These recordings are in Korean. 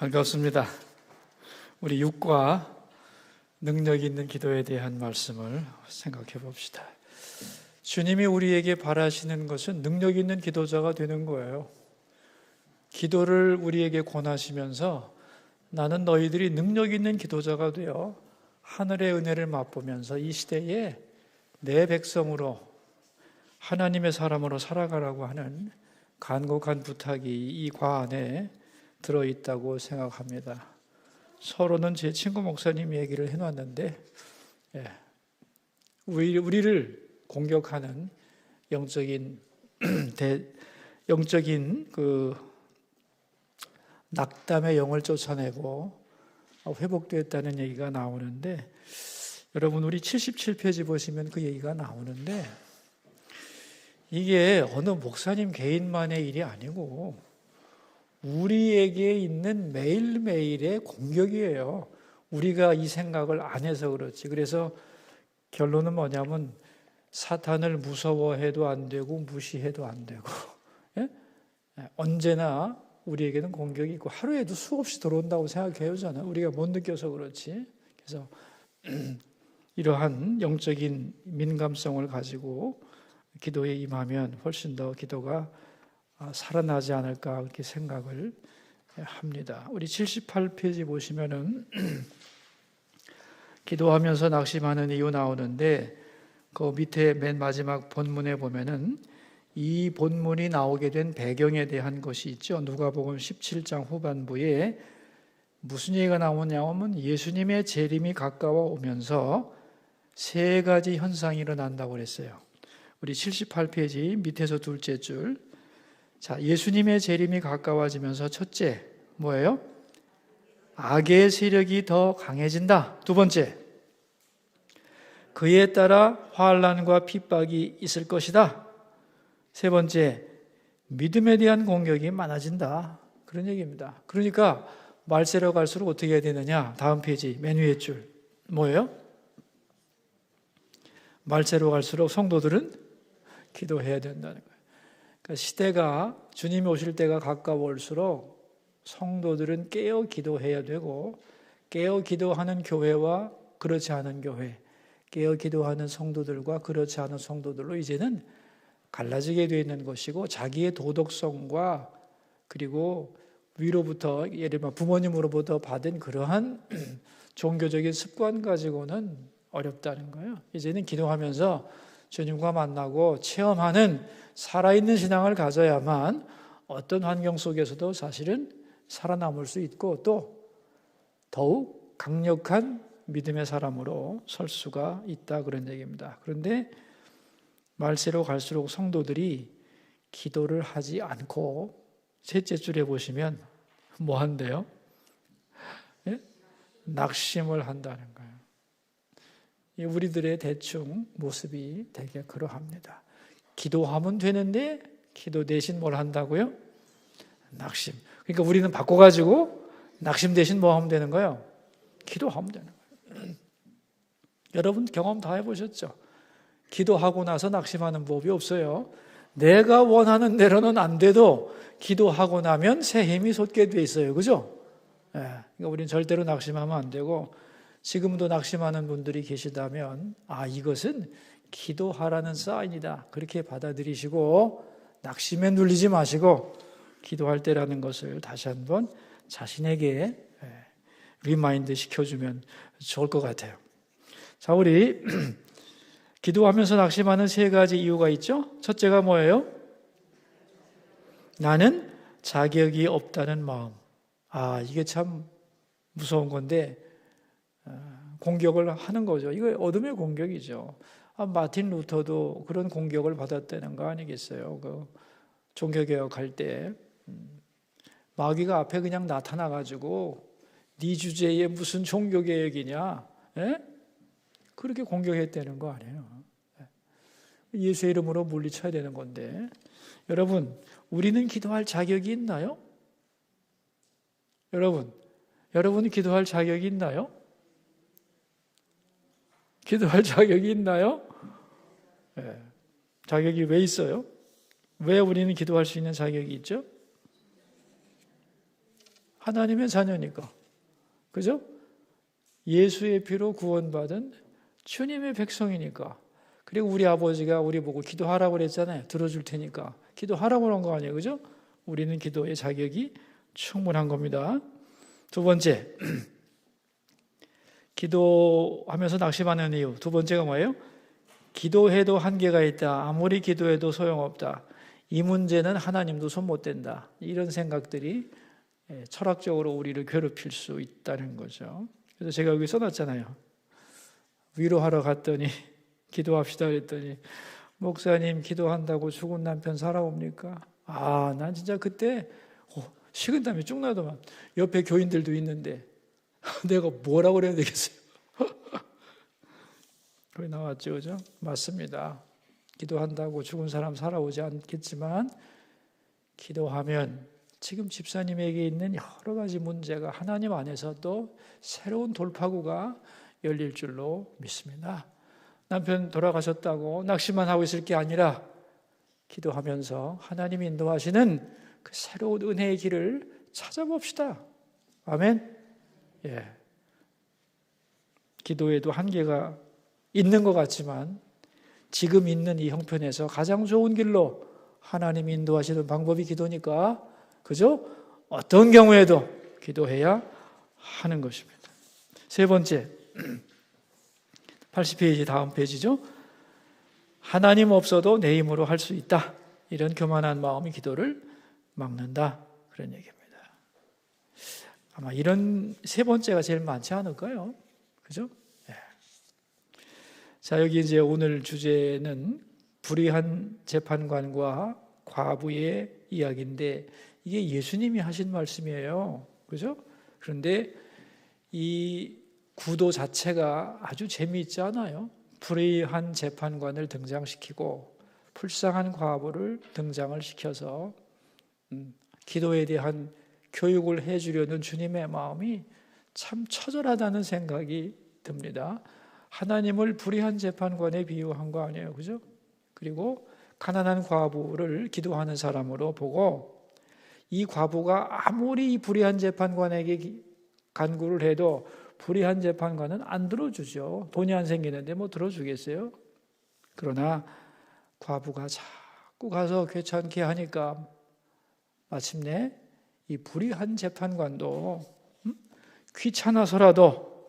반갑습니다. 우리 육과 능력 있는 기도에 대한 말씀을 생각해 봅시다. 주님이 우리에게 바라시는 것은 능력 있는 기도자가 되는 거예요. 기도를 우리에게 권하시면서 나는 너희들이 능력 있는 기도자가 되어 하늘의 은혜를 맛보면서 이 시대에 내 백성으로 하나님의 사람으로 살아가라고 하는 간곡한 부탁이 이 과 안에 들어 있다고 생각합니다. 서로는 제 친구 목사님 얘기를 해놨는데, 예, 우리, 우리를 공격하는 영적인 대, 영적인 그 낙담의 영을 쫓아내고 회복됐다는 얘기가 나오는데 여러분 우리 77페이지 보시면 그 얘기가 나오는데 이게 어느 목사님 개인만의 일이 아니고 우리에게 있는 매일매일의 공격이에요. 우리가 이 생각을 안 해서 그렇지. 그래서 결론은 뭐냐면 사탄을 무서워해도 안 되고 무시해도 안 되고 예? 언제나 우리에게는 공격이 있고 하루에도 수없이 들어온다고 생각해요 저는 우리가 못 느껴서 그렇지 그래서 이러한 영적인 민감성을 가지고 기도에 임하면 훨씬 더 기도가 살아나지 않을까 그렇게 생각을 합니다. 우리 78페이지 보시면은 기도하면서 낙심하는 이유 나오는데 그 밑에 맨 마지막 본문에 보면은 이 본문이 나오게 된 배경에 대한 것이 있죠. 누가복음 17장 후반부에 무슨 얘기가 나오냐면 예수님의 재림이 가까워 오면서 세 가지 현상이 일어난다고 그랬어요. 우리 78페이지 밑에서 둘째 줄. 자, 예수님의 재림이 가까워지면서 첫째, 뭐예요? 악의 세력이 더 강해진다. 두 번째, 그에 따라 환란과 핍박이 있을 것이다. 세 번째, 믿음에 대한 공격이 많아진다. 그런 얘기입니다. 그러니까 말세로 갈수록 어떻게 해야 되느냐? 다음 페이지 맨 위에 줄 뭐예요? 말세로 갈수록 성도들은 기도해야 된다는. 그러니까 시대가 주님이 오실 때가 가까울수록 성도들은 깨어 기도해야 되고 깨어 기도하는 교회와 그렇지 않은 교회, 깨어 기도하는 성도들과 그렇지 않은 성도들로 이제는 갈라지게 되어 있는 것이고 자기의 도덕성과 그리고 위로부터 예를 들면 부모님으로부터 받은 그러한 종교적인 습관 가지고는 어렵다는 거예요. 이제는 기도하면서 주님과 만나고 체험하는 살아있는 신앙을 가져야만 어떤 환경 속에서도 사실은 살아남을 수 있고 또 더욱 강력한 믿음의 사람으로 설 수가 있다 그런 얘기입니다. 그런데 말세로 갈수록 성도들이 기도를 하지 않고 셋째 줄에 보시면 뭐 한대요? 예? 낙심을 한다는 거예요. 우리들의 대충 모습이 되게 그러합니다. 기도하면 되는데 기도 대신 뭘 한다고요? 낙심. 그러니까 우리는 바꿔가지고 낙심 대신 뭐 하면 되는 거예요? 기도하면 되는 거예요. 여러분 경험 다 해보셨죠? 기도하고 나서 낙심하는 법이 없어요. 내가 원하는 대로는 안 돼도 기도하고 나면 새 힘이 솟게 돼 있어요. 그죠? 예, 그러니까 우리는 절대로 낙심하면 안 되고 지금도 낙심하는 분들이 계시다면 아 이것은 기도하라는 사인이다. 그렇게 받아들이시고 낙심에 눌리지 마시고 기도할 때라는 것을 다시 한번 자신에게 예, 리마인드 시켜주면 좋을 것 같아요. 자, 우리 기도하면서 낙심하는 세 가지 이유가 있죠. 첫째가 뭐예요? 나는 자격이 없다는 마음. 아, 이게 참 무서운 건데, 어, 공격을 하는 거죠. 이거 어둠의 공격이죠. 아, 마틴 루터도 그런 공격을 받았다는 거 아니겠어요? 그 종교개혁 할 때. 음, 마귀가 앞에 그냥 나타나 가지고, 네 주제에 무슨 종교개혁이냐? 에? 그렇게 공격했다는 거 아니에요. 예수의 이름으로 물리쳐야 되는 건데. 여러분, 우리는 기도할 자격이 있나요? 여러분, 여러분이 기도할 자격이 있나요? 기도할 자격이 있나요? 네. 자격이 왜 있어요? 왜 우리는 기도할 수 있는 자격이 있죠? 하나님의 자녀니까. 그죠? 예수의 피로 구원받은 주님의 백성이니까. 그리고 우리 아버지가 우리 보고 기도하라고 그랬잖아요. 들어줄 테니까. 기도하라고 그런 거 아니에요. 그죠? 우리는 기도의 자격이 충분한 겁니다. 두 번째. 기도하면서 낙심하는 이유. 두 번째가 뭐예요? 기도해도 한계가 있다. 아무리 기도해도 소용없다. 이 문제는 하나님도 손 못 댄다. 이런 생각들이 예, 철학적으로 우리를 괴롭힐 수 있다는 거죠. 그래서 제가 여기 써놨잖아요. 위로하러 갔더니 기도합시다 그랬더니 목사님 기도한다고 죽은 남편 살아옵니까? 아, 난 진짜 그때 어, 식은땀이 쭉 나더만 옆에 교인들도 있는데 내가 뭐라고 그래야 되겠어요? 거기 나왔죠, 그죠? 맞습니다. 기도한다고 죽은 사람 살아오지 않겠지만 기도하면 지금 집사님에게 있는 여러 가지 문제가 하나님 안에서 또 새로운 돌파구가 열릴 줄로 믿습니다. 남편 돌아가셨다고 낙심만 하고 있을 게 아니라 기도하면서 하나님이 인도하시는 그 새로운 은혜의 길을 찾아봅시다. 아멘. 예. 기도에도 한계가 있는 것 같지만 지금 있는 이 형편에서 가장 좋은 길로 하나님이 인도하시는 방법이 기도니까 그죠? 어떤 경우에도 기도해야 하는 것입니다. 세 번째, 80페이지 다음 페이지죠. 하나님 없어도 내 힘으로 할 수 있다. 이런 교만한 마음이 기도를 막는다. 그런 얘기입니다. 아마 이런 세 번째가 제일 많지 않을까요? 그죠? 네. 자, 여기 이제 오늘 주제는 불의한 재판관과 과부의 이야기인데 이게 예수님이 하신 말씀이에요. 그죠? 그런데 이 구도 자체가 아주 재미있지 않아요? 불의한 재판관을 등장시키고 불쌍한 과부를 등장을 시켜서 음, 기도에 대한 교육을 해주려는 주님의 마음이 참 처절하다는 생각이 듭니다. 하나님을 불의한 재판관에 비유한 거 아니에요, 그죠? 그리고 가난한 과부를 기도하는 사람으로 보고 이 과부가 아무리 불의한 재판관에게 간구를 해도 불의한 재판관은 안 들어주죠. 돈이 안 생기는데 뭐 들어주겠어요? 그러나 과부가 자꾸 가서 귀찮게 하니까 마침내 이 불의한 재판관도 음? 귀찮아서라도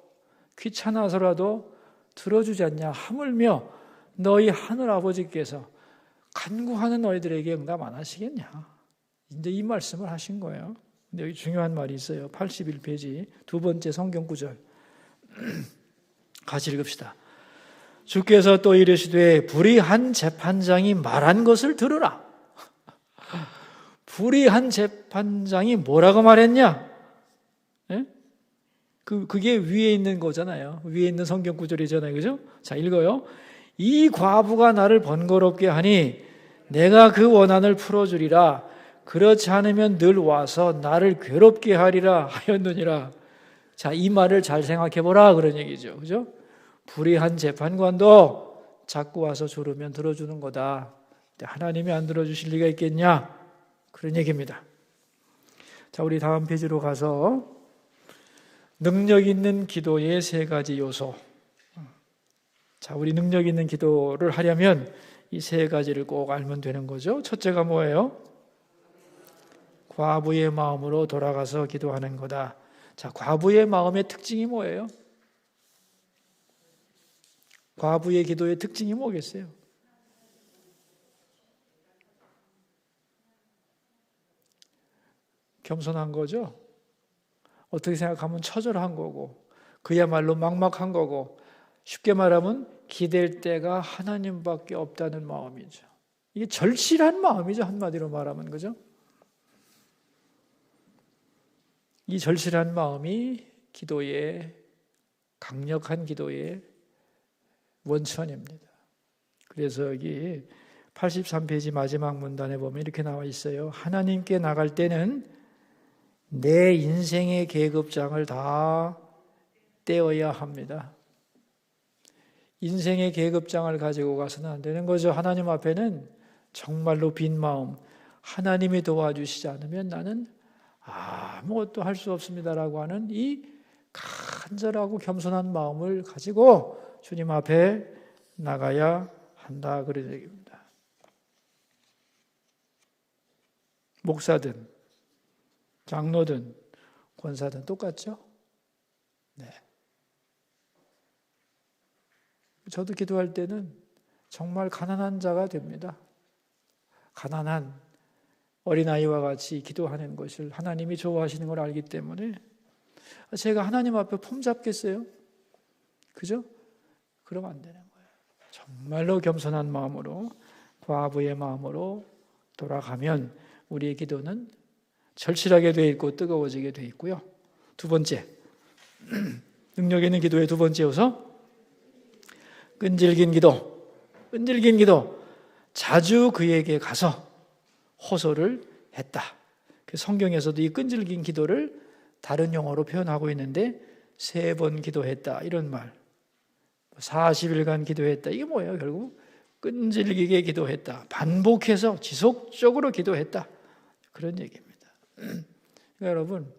귀찮아서라도 들어주지 않냐 하물며 너희 하늘 아버지께서 간구하는 너희들에게 응답 안 하시겠냐? 이제 이 말씀을 하신 거예요. 근데 여기 중요한 말이 있어요. 81페이지 두 번째 성경 구절. 같이 읽읍시다. 주께서 또 이르시되 불의한 재판장이 말한 것을 들으라. 불의한 재판장이 뭐라고 말했냐? 네? 그, 그게 위에 있는 거잖아요. 위에 있는 성경 구절이잖아요. 그죠? 자, 읽어요. 이 과부가 나를 번거롭게 하니 내가 그 원한을 풀어주리라. 그렇지 않으면 늘 와서 나를 괴롭게 하리라 하였느니라. 자, 이 말을 잘 생각해 보라 그런 얘기죠. 그죠? 불의한 재판관도 자꾸 와서 조르면 들어주는 거다. 하나님이 안 들어주실 리가 있겠냐? 그런 얘기입니다. 자, 우리 다음 페이지로 가서 능력 있는 기도의 세 가지 요소. 자, 우리 능력 있는 기도를 하려면 이 세 가지를 꼭 알면 되는 거죠. 첫째가 뭐예요? 과부의 마음으로 돌아가서 기도하는 거다. 자, 과부의 마음의 특징이 뭐예요? 과부의 기도의 특징이 뭐겠어요? 겸손한 거죠. 어떻게 생각하면 처절한 거고, 그야말로 막막한 거고, 쉽게 말하면 기댈 때가 하나님밖에 없다는 마음이죠. 이게 절실한 마음이죠. 한마디로 말하면, 그죠? 이 절실한 마음이 기도의 강력한 기도의 원천입니다. 그래서 여기 83페이지 마지막 문단에 보면 이렇게 나와 있어요. 하나님께 나갈 때는 내 인생의 계급장을 다 떼어야 합니다. 인생의 계급장을 가지고 가서는 안 되는 거죠. 하나님 앞에는 정말로 빈 마음, 하나님이 도와주시지 않으면 나는 아무것도 할 수 없습니다라고 하는 이 간절하고 겸손한 마음을 가지고 주님 앞에 나가야 한다 그런 얘기입니다. 목사든 장로든 권사든 똑같죠? 네. 저도 기도할 때는 정말 가난한 자가 됩니다. 가난한 어린아이와 같이 기도하는 것을 하나님이 좋아하시는 걸 알기 때문에 제가 하나님 앞에 폼 잡겠어요? 그죠? 그러면 안 되는 거예요. 정말로 겸손한 마음으로 과부의 마음으로 돌아가면 우리의 기도는 절실하게 돼 있고 뜨거워지게 돼 있고요. 두 번째 능력 있는 기도의 두 번째 요소 끈질긴 기도 끈질긴 기도 자주 그에게 가서 호소를 했다. 그 성경에서도 이 끈질긴 기도를 다른 용어로 표현하고 있는데 세 번 기도했다 이런 말. 40일간 기도했다. 이게 뭐예요? 결국 끈질기게 기도했다. 반복해서 지속적으로 기도했다. 그런 얘기입니다. 그러니까 여러분,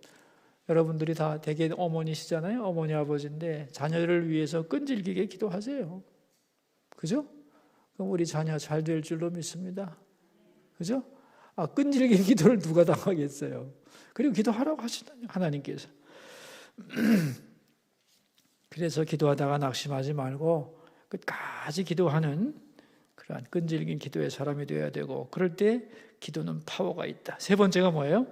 여러분들이 다 대개 어머니시잖아요. 어머니 아버지인데 자녀를 위해서 끈질기게 기도하세요. 그죠? 그럼 우리 자녀 잘 될 줄로 믿습니다. 그죠? 아, 끈질긴 기도를 누가 당하겠어요? 그리고 기도하라고 하시다니 하나님께서. 그래서 기도하다가 낙심하지 말고 끝까지 기도하는 그러한 끈질긴 기도의 사람이 되어야 되고 그럴 때 기도는 파워가 있다. 세 번째가 뭐예요?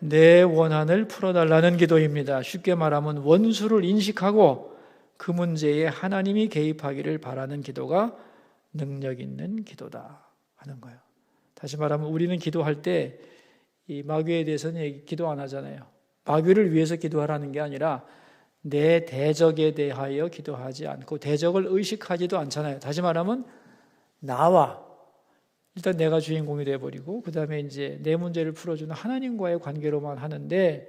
내 원한을 풀어달라는 기도입니다. 쉽게 말하면 원수를 인식하고 그 문제에 하나님이 개입하기를 바라는 기도가 능력 있는 기도다 하는 거예요. 다시 말하면 우리는 기도할 때 이 마귀에 대해서는 기도 안 하잖아요. 마귀를 위해서 기도하라는 게 아니라 내 대적에 대하여 기도하지 않고 대적을 의식하지도 않잖아요. 다시 말하면 나와 일단 내가 주인공이 돼 버리고 그 다음에 이제 내 문제를 풀어 주는 하나님과의 관계로만 하는데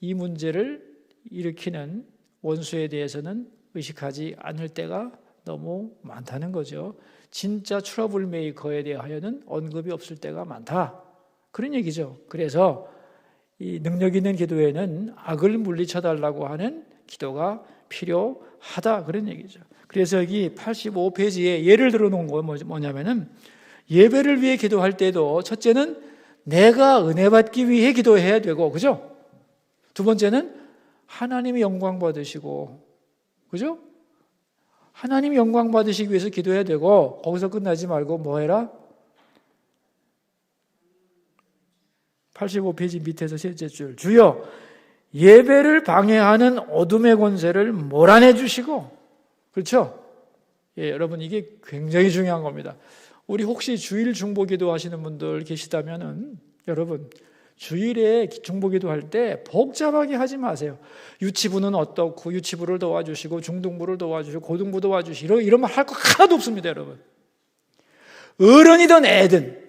이 문제를 일으키는 원수에 대해서는 의식하지 않을 때가 너무 많다는 거죠. 진짜 트러블 메이커에 대하여는 언급이 없을 때가 많다. 그런 얘기죠. 그래서 이 능력 있는 기도에는 악을 물리쳐 달라고 하는 기도가 필요하다 그런 얘기죠. 그래서 여기 85페이지에 예를 들어 놓은 거 뭐냐면은 예배를 위해 기도할 때도 첫째는 내가 은혜 받기 위해 기도해야 되고 그죠? 두 번째는 하나님이 영광 받으시고 그죠? 하나님이 영광 받으시기 위해서 기도해야 되고 거기서 끝나지 말고 뭐 해라? 85페이지 밑에서 셋째 줄. 주여, 예배를 방해하는 어둠의 권세를 몰아내 주시고, 그렇죠? 예, 여러분, 이게 굉장히 중요한 겁니다. 우리 혹시 주일 중보기도 하시는 분들 계시다면은, 여러분, 주일에 중보기도 할 때 복잡하게 하지 마세요. 유치부는 어떻고, 유치부를 도와주시고, 중등부를 도와주시고, 고등부 도와주시고, 이런 말 할 거 하나도 없습니다, 여러분. 어른이든 애든,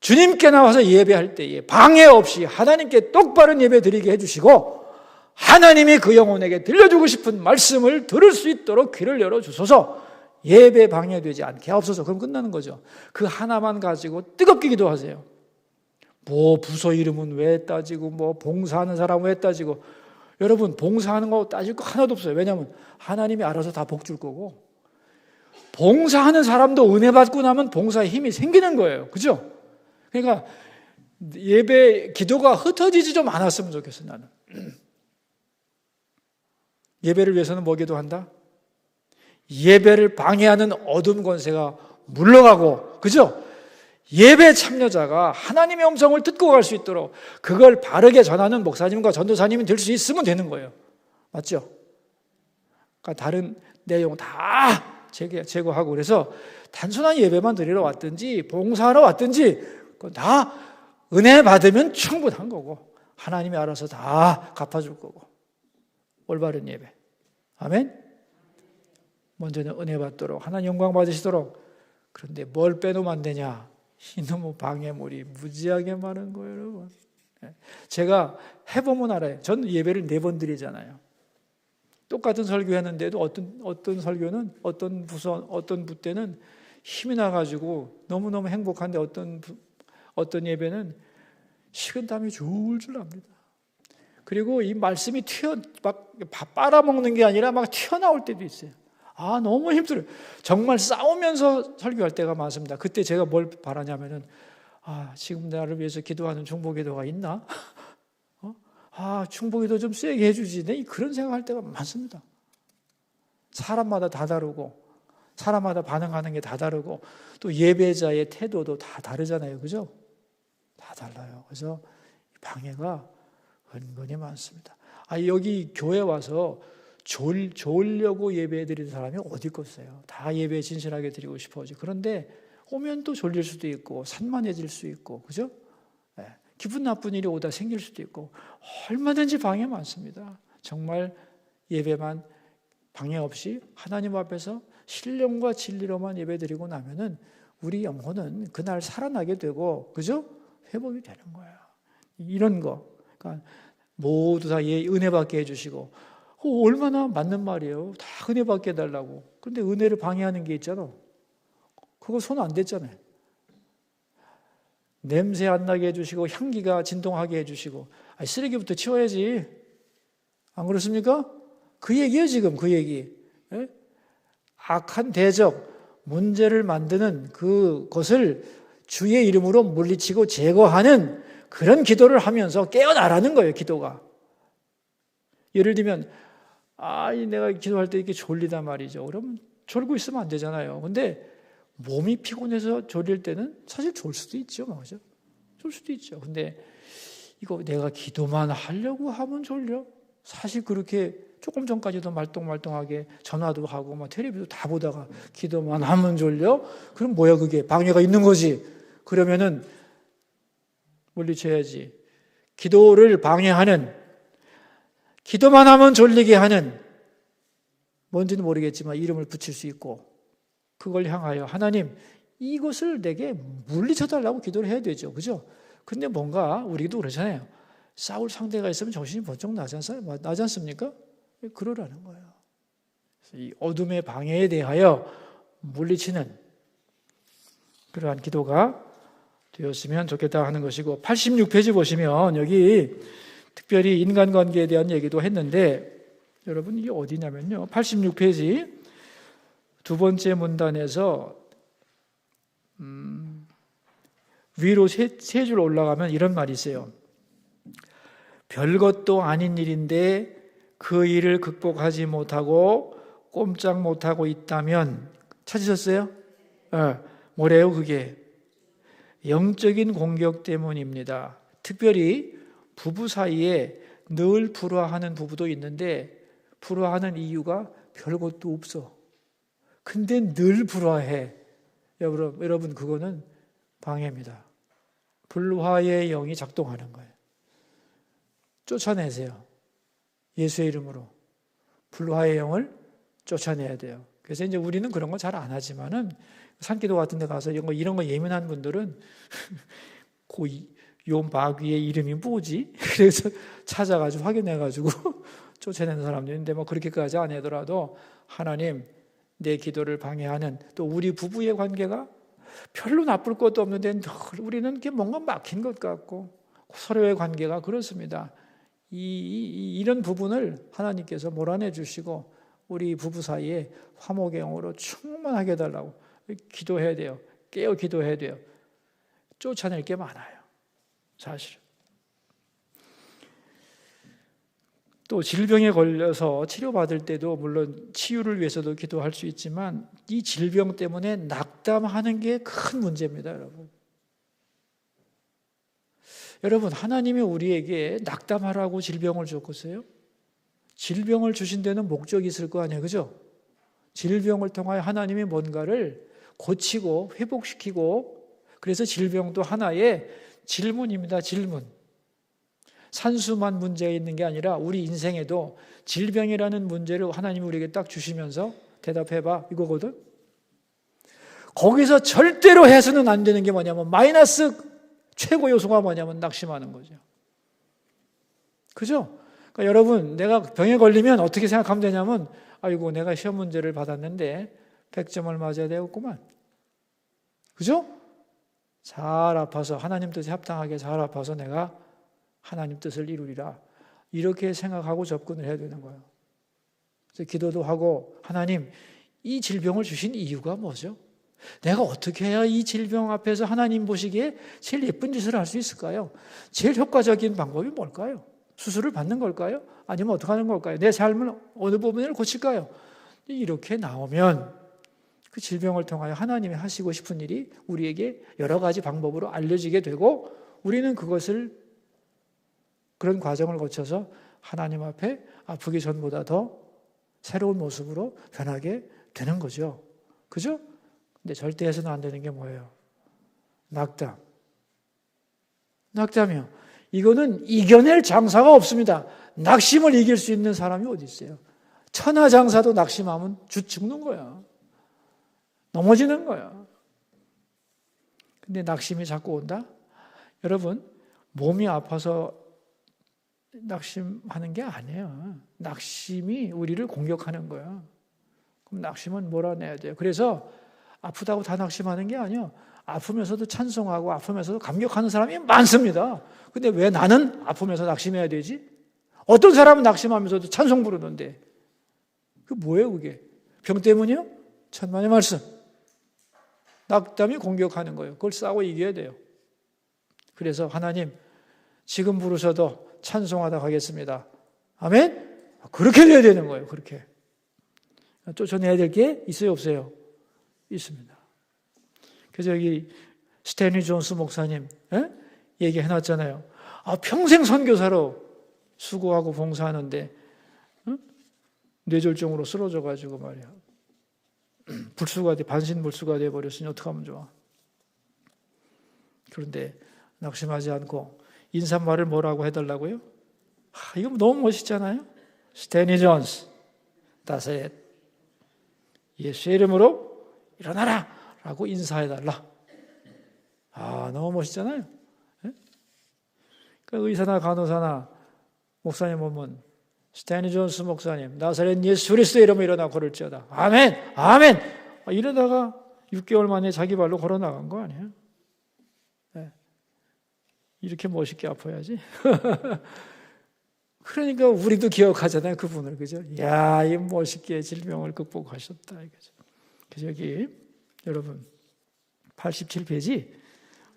주님께 나와서 예배할 때에 방해 없이 하나님께 똑바른 예배 드리게 해주시고 하나님이 그 영혼에게 들려주고 싶은 말씀을 들을 수 있도록 귀를 열어 주소서 예배 방해되지 않게 하옵소서 그럼 끝나는 거죠 그 하나만 가지고 뜨겁게 기도하세요 뭐 부서 이름은 왜 따지고 뭐 봉사하는 사람은 왜 따지고 여러분 봉사하는 거 따질 거 하나도 없어요 왜냐하면 하나님이 알아서 다 복 줄 거고 봉사하는 사람도 은혜 받고 나면 봉사에 힘이 생기는 거예요 그죠? 그러니까 예배 기도가 흩어지지 좀 않았으면 좋겠어 나는. 예배를 위해서는 뭐 기도한다? 예배를 방해하는 어둠 권세가 물러가고 그죠? 예배 참여자가 하나님의 음성을 듣고 갈 수 있도록 그걸 바르게 전하는 목사님과 전도사님이 될 수 있으면 되는 거예요. 맞죠? 그러니까 다른 내용 다 제거하고 그래서 단순한 예배만 드리러 왔든지 봉사하러 왔든지 다 은혜 받으면 충분한 거고 하나님이 알아서 다 갚아줄 거고 올바른 예배 아멘 먼저는 은혜 받도록 하나님 영광 받으시도록 그런데 뭘 빼놓으면 안 되냐 이놈의 방해물이 무지하게 많은 거예요 여러분 예. 제가 해보면 알아요 저는 예배를 네 번 드리잖아요 똑같은 설교 했는데도 어떤 어떤 설교는 어떤 부서 어떤 부 때는 힘이 나가지고 너무너무 행복한데 어떤 어떤 예배는 식은땀이 줄줄 납니다. 그리고 이 말씀이 튀어 막 빨아먹는 게 아니라 막 튀어나올 때도 있어요. 아 너무 힘들어요. 정말 싸우면서 설교할 때가 많습니다. 그때 제가 뭘 바라냐면은 아 지금 나를 위해서 기도하는 중보기도가 있나? 어? 아 중보기도 좀 세게 해주지. 네 그런 생각할 때가 많습니다. 사람마다 다 다르고 사람마다 반응하는 게 다 다르고 또 예배자의 태도도 다 다르잖아요. 그죠? 다 달라요. 그래서 방해가 은근히 많습니다. 아, 여기 교회 와서 졸, 졸려고 예배 드리는 사람이 어디 있겠어요? 다 예배 진실하게 드리고 싶어지. 그런데 오면 또 졸릴 수도 있고, 산만해질 수 있고, 그죠? 네. 기분 나쁜 일이 오다 생길 수도 있고, 얼마든지 방해 많습니다. 정말 예배만 방해 없이 하나님 앞에서 신령과 진리로만 예배 드리고 나면은 우리 영혼은 그날 살아나게 되고, 그죠? 회복이 되는 거예요. 이런 거. 그러니까 모두 다 예, 은혜 받게 해주시고 어, 얼마나 맞는 말이에요. 다 은혜 받게 해달라고. 그런데 은혜를 방해하는 게 있잖아. 그거 손 안 댔잖아요. 냄새 안 나게 해주시고 향기가 진동하게 해주시고 아니, 쓰레기부터 치워야지. 안 그렇습니까? 그 얘기예요 지금 그 얘기. 예? 악한 대적 문제를 만드는 그것을 주의 이름으로 물리치고 제거하는 그런 기도를 하면서 깨어나라는 거예요, 기도가. 예를 들면, 아, 내가 기도할 때 이렇게 졸리단 말이죠. 그러면 졸고 있으면 안 되잖아요. 근데 몸이 피곤해서 졸릴 때는 사실 졸 수도 있죠. 뭐, 그죠? 졸 수도 있죠. 근데 이거 내가 기도만 하려고 하면 졸려? 사실 그렇게 조금 전까지도 말똥말똥하게 전화도 하고 막 텔레비도 다 보다가 기도만 하면 졸려? 그럼 뭐야 그게 방해가 있는 거지. 그러면은 물리쳐야지. 기도를 방해하는, 기도만 하면 졸리게 하는, 뭔지는 모르겠지만 이름을 붙일 수 있고, 그걸 향하여 하나님, 이것을 내게 물리쳐 달라고 기도를 해야 되죠. 그죠? 근데 뭔가 우리도 그러잖아요. 싸울 상대가 있으면 정신이 번쩍 나지, 않, 나지 않습니까? 그러라는 거예요. 이 어둠의 방해에 대하여 물리치는 그러한 기도가 되었으면 좋겠다 하는 것이고 86페이지 보시면 여기 특별히 인간관계에 대한 얘기도 했는데 여러분 이게 어디냐면요 86페이지 두 번째 문단에서 음, 위로 세 줄 올라가면 이런 말이 있어요. 별것도 아닌 일인데 그 일을 극복하지 못하고 꼼짝 못하고 있다면 찾으셨어요? 네. 뭐래요 그게? 영적인 공격 때문입니다. 특별히 부부 사이에 늘 불화하는 부부도 있는데 불화하는 이유가 별것도 없어. 근데 늘 불화해. 여러분, 여러분 그거는 방해입니다. 불화의 영이 작동하는 거예요. 쫓아내세요. 예수의 이름으로 불화의 영을 쫓아내야 돼요. 그래서 이제 우리는 그런 거 잘 안 하지만은 산기도 같은 데 가서 이런 거, 이런 거 예민한 분들은 고 요 마귀의 이름이 뭐지? 그래서 찾아가지고 확인해가지고 쫓아내는 사람도 있는데 뭐 그렇게까지 안 하더라도 하나님 내 기도를 방해하는 또 우리 부부의 관계가 별로 나쁠 것도 없는데 늘 우리는 뭔가 막힌 것 같고 서로의 관계가 그렇습니다. 이, 이, 이 런 부분을 하나님께서 몰아내 주시고 우리 부부 사이에 화목의 영으로 충만하게 해달라고 기도해야 돼요. 깨어 기도해야 돼요. 쫓아낼 게 많아요. 사실. 또 질병에 걸려서 치료받을 때도 물론 치유를 위해서도 기도할 수 있지만 이 질병 때문에 낙담하는 게 큰 문제입니다, 여러분. 여러분, 하나님이 우리에게 낙담하라고 질병을 줬겠어요? 질병을 주신 데는 목적이 있을 거 아니에요, 그죠? 질병을 통하여 하나님이 뭔가를 고치고 회복시키고 그래서 질병도 하나의 질문입니다. 질문. 산수만 문제가 있는 게 아니라 우리 인생에도 질병이라는 문제를 하나님이 우리에게 딱 주시면서 대답해봐 이거거든. 거기서 절대로 해서는 안 되는 게 뭐냐면 마이너스 최고 요소가 뭐냐면 낙심하는 거죠. 그죠? 그러니까 여러분 내가 병에 걸리면 어떻게 생각하면 되냐면 아이고 내가 시험 문제를 받았는데 100점을 맞아야 되겠구만. 그죠? 잘 아파서 하나님 뜻에 합당하게 잘 아파서 내가 하나님 뜻을 이루리라. 이렇게 생각하고 접근을 해야 되는 거예요. 그래서 기도도 하고 하나님 이 질병을 주신 이유가 뭐죠? 내가 어떻게 해야 이 질병 앞에서 하나님 보시기에 제일 예쁜 짓을 할 수 있을까요? 제일 효과적인 방법이 뭘까요? 수술을 받는 걸까요? 아니면 어떻게 하는 걸까요? 내 삶을 어느 부분을 고칠까요? 이렇게 나오면 그 질병을 통하여 하나님이 하시고 싶은 일이 우리에게 여러 가지 방법으로 알려지게 되고 우리는 그것을 그런 과정을 거쳐서 하나님 앞에 아프기 전보다 더 새로운 모습으로 변하게 되는 거죠. 그죠? 근데 절대 해서는 안 되는 게 뭐예요? 낙담. 낙담이요. 이거는 이겨낼 장사가 없습니다. 낙심을 이길 수 있는 사람이 어디 있어요? 천하장사도 낙심하면 주 죽는 거야. 넘어지는 거야. 근데 낙심이 자꾸 온다? 여러분, 몸이 아파서 낙심하는 게 아니에요. 낙심이 우리를 공격하는 거야. 그럼 낙심은 몰아내야 돼요. 그래서 아프다고 다 낙심하는 게 아니에요. 아프면서도 찬송하고 아프면서도 감격하는 사람이 많습니다. 근데 왜 나는 아프면서 낙심해야 되지? 어떤 사람은 낙심하면서도 찬송 부르는데. 그 뭐예요, 그게? 병 때문이요? 천만의 말씀. 낙담이 공격하는 거예요. 그걸 싸고 이겨야 돼요. 그래서 하나님, 지금 부르셔도 찬송하다 가겠습니다. 아멘? 그렇게 돼야 되는 거예요, 그렇게. 쫓아내야 될 게 있어요, 없어요? 있습니다. 그래서 여기 스탠리 존스 목사님 에? 얘기해 놨잖아요. 아, 평생 선교사로 수고하고 봉사하는데 응? 뇌졸중으로 쓰러져 가지고 말이야. 불수가 돼 반신불수가 돼 버렸으니 어떻게 하면 좋아? 그런데 낙심하지 않고 인사말을 뭐라고 해달라고요? 아, 이거 너무 멋있잖아요. 스탠리 존스 다섯 예수의 이름으로 일어나라! 라고 인사해달라. 아, 너무 멋있잖아요. 예? 그러니까 의사나 간호사나 목사님 보면 스탠리 존스 목사님, 나사렛 예수 그리스도 이름으로 일어나 걸을지어다. 아멘! 아멘! 아, 이러다가 6개월 만에 자기 발로 걸어 나간 거 아니에요? 네. 이렇게 멋있게 아파야지. 그러니까 우리도 기억하잖아요, 그분을. 그죠? 야, 이 멋있게 질병을 극복하셨다. 이거죠. 그래서 여기 여러분 87페이지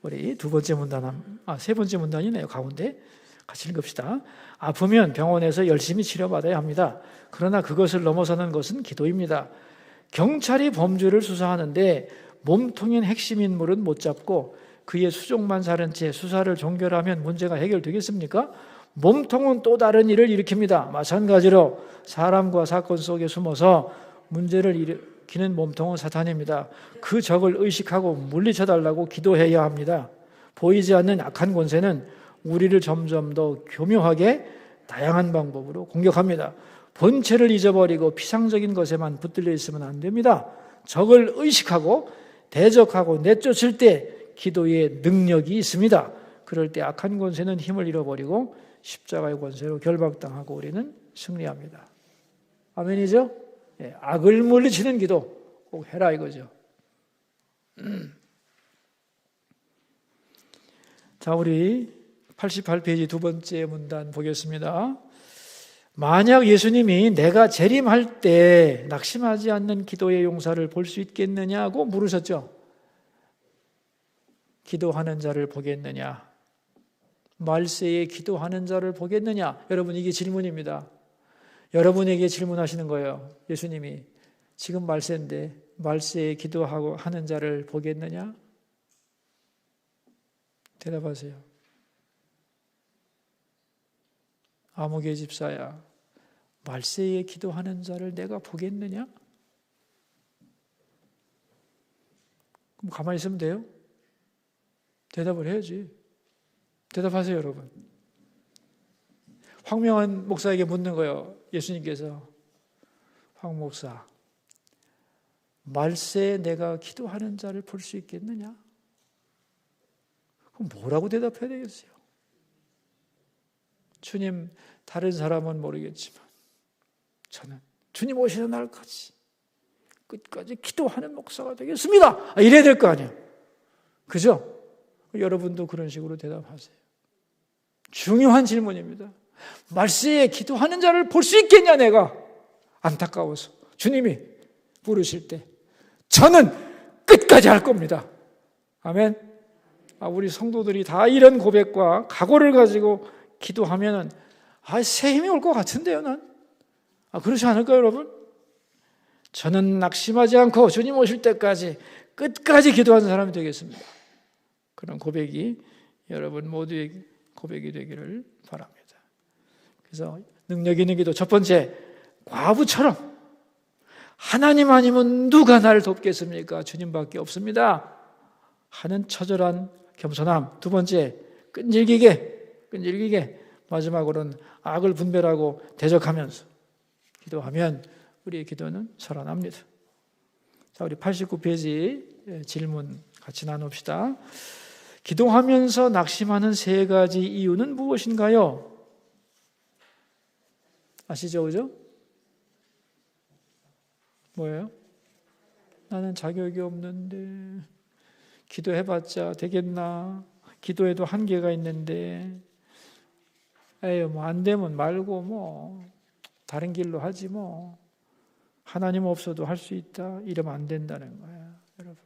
우리 두 번째 문단, 아, 세 번째 문단이네요. 가운데. 같이 읽읍시다. 아프면 병원에서 열심히 치료받아야 합니다. 그러나 그것을 넘어서는 것은 기도입니다. 경찰이 범죄를 수사하는데 몸통인 핵심 인물은 못 잡고 그의 수종만 사른 채 수사를 종결하면 문제가 해결되겠습니까? 몸통은 또 다른 일을 일으킵니다. 마찬가지로 사람과 사건 속에 숨어서 문제를 일으키는 몸통은 사탄입니다. 그 적을 의식하고 물리쳐 달라고 기도해야 합니다. 보이지 않는 악한 권세는 우리를 점점 더 교묘하게 다양한 방법으로 공격합니다. 본체를 잊어버리고 피상적인 것에만 붙들려 있으면 안 됩니다. 적을 의식하고 대적하고 내쫓을 때 기도의 능력이 있습니다. 그럴 때 악한 권세는 힘을 잃어버리고 십자가의 권세로 결박당하고 우리는 승리합니다. 아멘이죠? 예, 악을 물리치는 기도 꼭 해라 이거죠. 자, 우리 88페이지 두 번째 문단 보겠습니다. 만약 예수님이 내가 재림할 때 낙심하지 않는 기도의 용사를 볼 수 있겠느냐고 물으셨죠. 기도하는 자를 보겠느냐? 말세에 기도하는 자를 보겠느냐? 여러분 이게 질문입니다. 여러분에게 질문하시는 거예요. 예수님이 지금 말세인데 말세에 기도하고 하는 자를 보겠느냐? 대답하세요. 아무개 집사야, 말세에 기도하는 자를 내가 보겠느냐? 그럼 가만히 있으면 돼요? 대답을 해야지. 대답하세요, 여러분. 황명한 목사에게 묻는 거예요. 예수님께서. 황 목사, 말세에 내가 기도하는 자를 볼 수 있겠느냐? 그럼 뭐라고 대답해야 되겠어요? 주님, 다른 사람은 모르겠지만, 저는 주님 오시는 날까지 끝까지 기도하는 목사가 되겠습니다. 아, 이래야 될 거 아니에요. 그죠? 여러분도 그런 식으로 대답하세요. 중요한 질문입니다. 말세에 기도하는 자를 볼 수 있겠냐, 내가? 안타까워서. 주님이 부르실 때, 저는 끝까지 할 겁니다. 아멘. 아, 우리 성도들이 다 이런 고백과 각오를 가지고 기도하면은, 아, 새 힘이 올 것 같은데요, 난. 아, 그렇지 않을까요, 여러분? 저는 낙심하지 않고 주님 오실 때까지 끝까지 기도하는 사람이 되겠습니다. 그런 고백이 여러분 모두의 고백이 되기를 바랍니다. 그래서 능력 있는 기도 첫 번째 과부처럼 하나님 아니면 누가 나를 돕겠습니까? 주님밖에 없습니다. 하는 처절한 겸손함. 두 번째 끈질기게 끈질기게 마지막으로는 악을 분별하고 대적하면서 기도하면 우리의 기도는 살아납니다. 자, 우리 89페이지 질문 같이 나눕시다. 기도하면서 낙심하는 세 가지 이유는 무엇인가요? 아시죠? 그죠? 뭐예요? 나는 자격이 없는데, 기도해봤자 되겠나? 기도에도 한계가 있는데, 에휴, 뭐, 안 되면 말고, 뭐, 다른 길로 하지, 뭐. 하나님 없어도 할 수 있다. 이러면 안 된다는 거야, 여러분.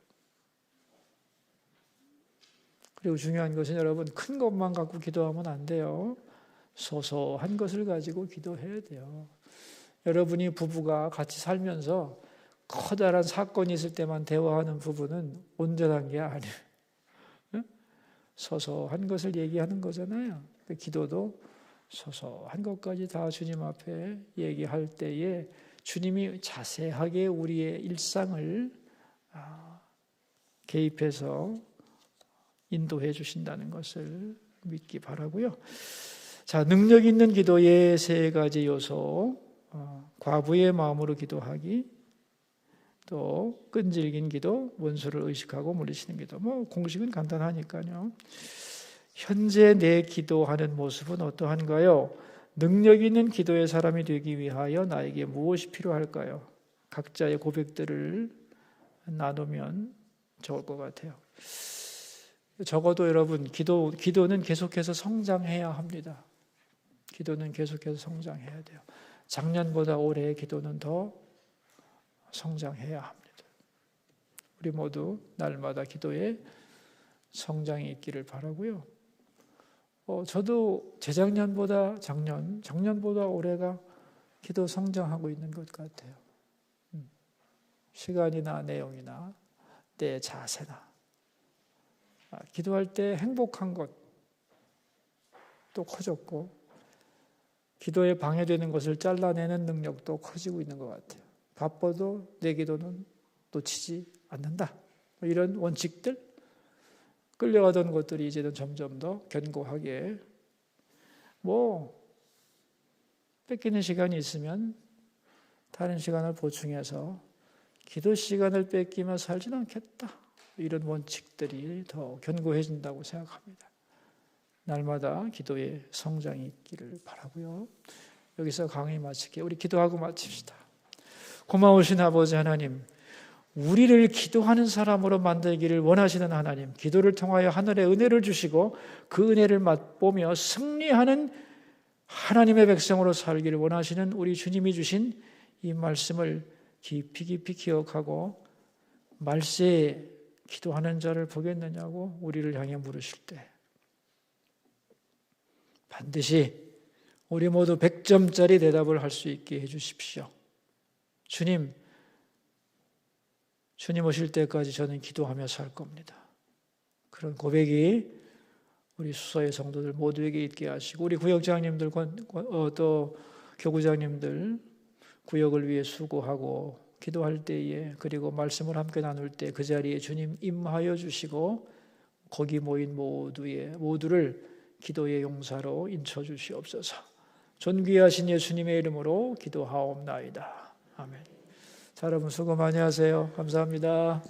그리고 중요한 것은 여러분, 큰 것만 갖고 기도하면 안 돼요. 소소한 것을 가지고 기도해야 돼요. 여러분이 부부가 같이 살면서 커다란 사건이 있을 때만 대화하는 부부는 온전한 게 아니에요. 소소한 것을 얘기하는 거잖아요. 기도도 소소한 것까지 다 주님 앞에 얘기할 때에 주님이 자세하게 우리의 일상을 아, 개입해서 인도해 주신다는 것을 믿기 바라고요. 자, 능력 있는 기도의 세 가지 요소. 어, 과부의 마음으로 기도하기, 또 끈질긴 기도, 원수를 의식하고 물리치는 기도. 뭐 공식은 간단하니까요. 현재 내 기도하는 모습은 어떠한가요? 능력 있는 기도의 사람이 되기 위하여 나에게 무엇이 필요할까요? 각자의 고백들을 나누면 좋을 것 같아요. 적어도 여러분, 기도, 기도는 계속해서 성장해야 합니다. 기도는 계속해서 성장해야 돼요. 작년보다 올해의 기도는 더 성장해야 합니다. 우리 모두 날마다 기도에 성장이 있기를 바라고요. 어, 저도 재작년보다 작년, 작년보다 올해가 기도 성장하고 있는 것 같아요. 음, 시간이나 내용이나 내 자세나 아, 기도할 때 행복한 것도 커졌고 기도에 방해되는 것을 잘라내는 능력도 커지고 있는 것 같아요. 바빠도 내 기도는 놓치지 않는다. 뭐 이런 원칙들 끌려가던 것들이 이제는 점점 더 견고하게 뭐 뺏기는 시간이 있으면 다른 시간을 보충해서 기도 시간을 뺏기며 살지는 않겠다. 이런 원칙들이 더 견고해진다고 생각합니다. 날마다 기도의 성장이 있기를 바라고요. 여기서 강의 마치게 우리 기도하고 마칩시다. 고마우신 아버지 하나님, 우리를 기도하는 사람으로 만들기를 원하시는 하나님, 기도를 통하여 하늘의 은혜를 주시고 그 은혜를 맛보며 승리하는 하나님의 백성으로 살기를 원하시는 우리 주님이 주신 이 말씀을 깊이 깊이 기억하고 말세에 기도하는 자를 보겠느냐고 우리를 향해 물으실 때 반드시 우리 모두 100점짜리 대답을 할 수 있게 해 주십시오. 주님, 주님 오실 때까지 저는 기도하며 살 겁니다. 그런 고백이 우리 수서의 성도들 모두에게 있게 하시고 우리 구역장님들 어, 또 교구장님들 구역을 위해 수고하고 기도할 때에 그리고 말씀을 함께 나눌 때 그 자리에 주님 임하여 주시고 거기 모인 모두의 모두를 기도의 용사로 인쳐 주시옵소서. 존귀하신 예수님의 이름으로 기도하옵나이다. 아멘. 자, 여러분 수고 많이 하세요. 감사합니다.